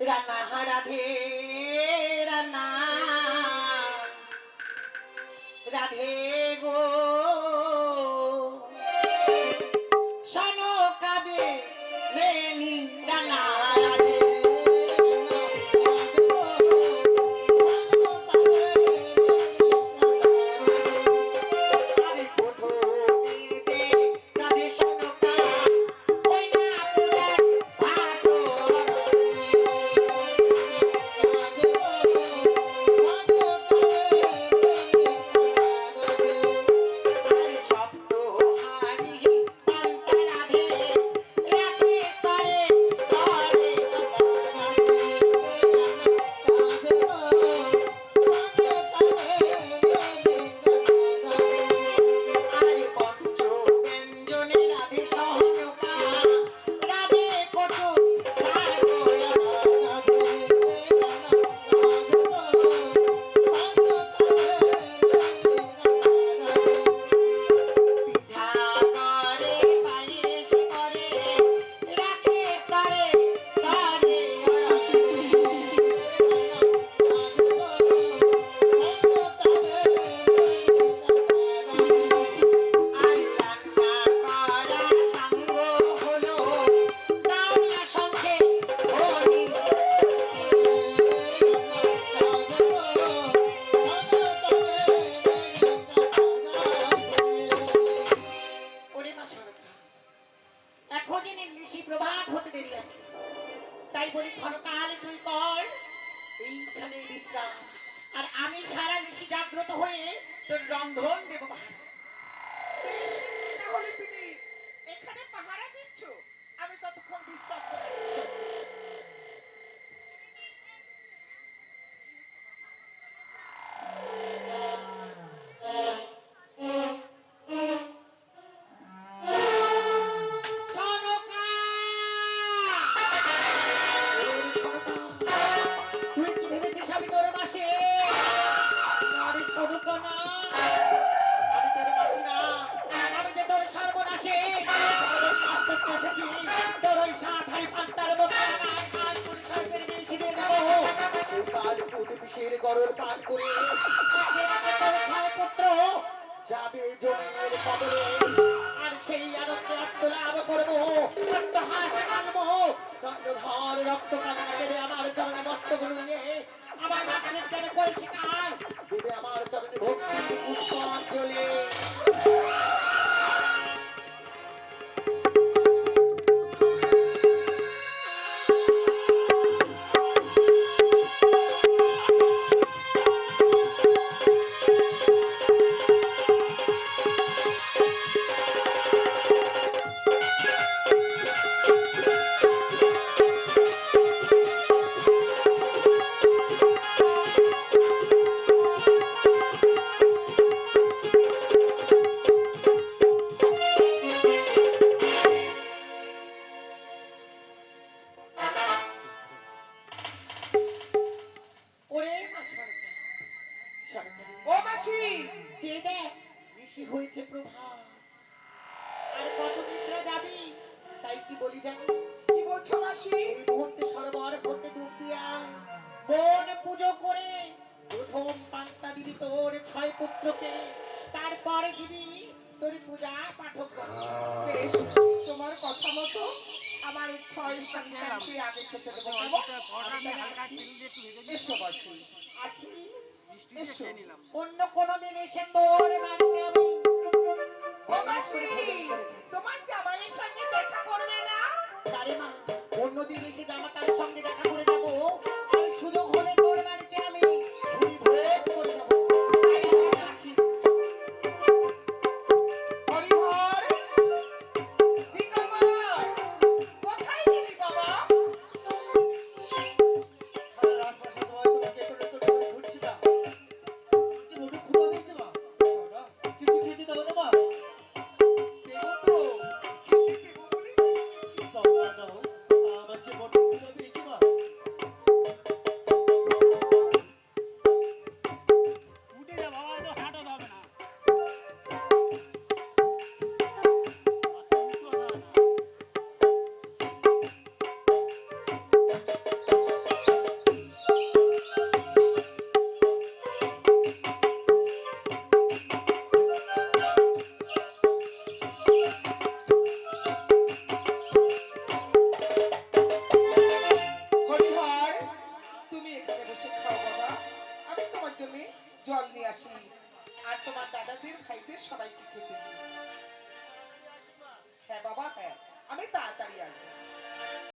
রানা রাধে রানা রাধে গো। তুই কর। এইখানে আর আমি সারা বেশি জাগ্রত হয়ে তোর রন্ধন দেব। ভাই বিষের গরল করি পুত্র যাবে জমিনের কবরে আর সেই আনন্দে আত্মলাভ করব। আত্মহাস আনব চন্দ্রধর রক্ত কান্না দেবে আমার চরণে মস্তক নিয়ে আমার মাথায় কেন করে শিকার দেবে আমার চরণে ভক্তি পুষ্পাঞ্জলি। ও যে দেখ ঋষি হয়েছে প্রভাত আর কত নিদ্রা যাবি তাই কি বলি জানি কি বলছো মাসি মুহূর্তে সরোবর হতে ডুব দিয়া বন পুজো করে প্রথম পান্তা দিবি তোর ছয় পুত্রকে তারপরে দিবি তোর পূজা পাঠক বেশ তোমার কথা মতো আমার ছয় সন্তানকে আগে খেতে দেবো এসো এসো অন্য কোনো দিন এসে তোর বাড়িতে আমি তোমার জামাইয়ের সঙ্গে দেখা করবে না জন্য জল নিয়ে আসি। আর তোমার দাদাদের ভাইদের সবাইকে খেতে দিই। হ্যাঁ বাবা হ্যাঁ। আমি তাড়াতাড়ি আসব।